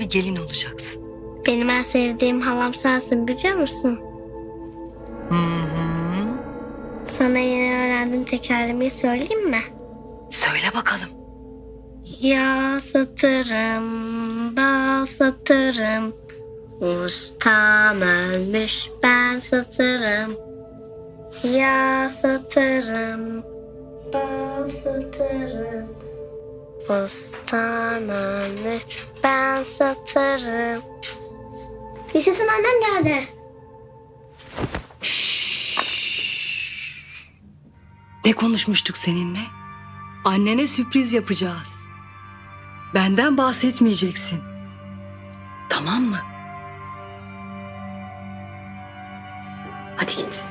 bir gelin olacaksın. Benim en sevdiğim halam sensin biliyor musun? Hı hı. Sana yeni öğrendiğim tekerlemeyi söyleyeyim mi? Söyle bakalım. Ya satırım, bal satırım. Ustam ölmüş ben satırım. Ya satırım, bal satırım. Ölmüş ben satırım. Yaşasın annem geldi. Ne konuşmuştuk seninle? Annene sürpriz yapacağız. Benden bahsetmeyeceksin. Tamam mı? Hadi git.